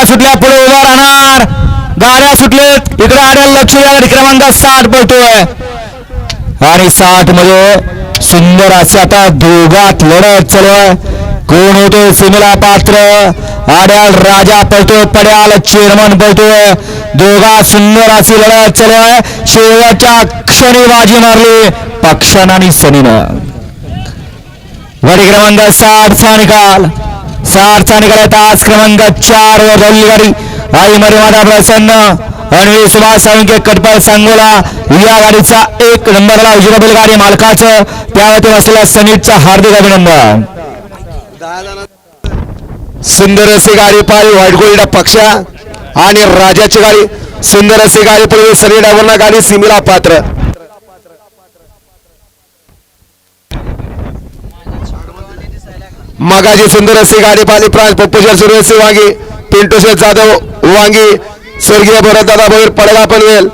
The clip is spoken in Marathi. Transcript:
गाड्या सुटल्या पुढे उभा राहणार. गाड्या सुटलेत. इकडे आड्याला लक्ष द्या क्रमांक साठ पळतोय. आणि साठमध्ये सुंदर असे आता दोघात लढत चालू आहे कोण होतोय? सिमला पात्र. आड्याल राजा पळतोय पड्याल चेअरमन पळतोय. दोघा सुंदर अशी लढत चालू आहे शेवटच्या क्षणी बाजी मारली पक्षानं आणि सनीनं. गाडी क्रमांक साठचा निकाल साठचा निकाल तास क्रमांक चार वर झालेली गाडी आई मर्यादा प्रसन्न. आणि सुभाष साळुंके कटपाळ सांगोला. या गाडीचा एक नंबरला उजव्या बैल गाडी मालकाचं. त्यावरती असलेल्या सनीटचं हार्दिक अभिनंदन. सुंदर अशी गाडी पाहिली व्हाईट गोल्डा पक्षा आणि राजाची गाडी. सुंदर अशी गाडी पडली सनी डायव्हरना गाडी सिमिला पात्र. मगाची सुंदर असे गाडी पाली प्रांत पप्पूच्या सुरेश वांगी पिंटू जाधव वांगी स्वर्गीय भरत दादा भैर पडगा पनवेल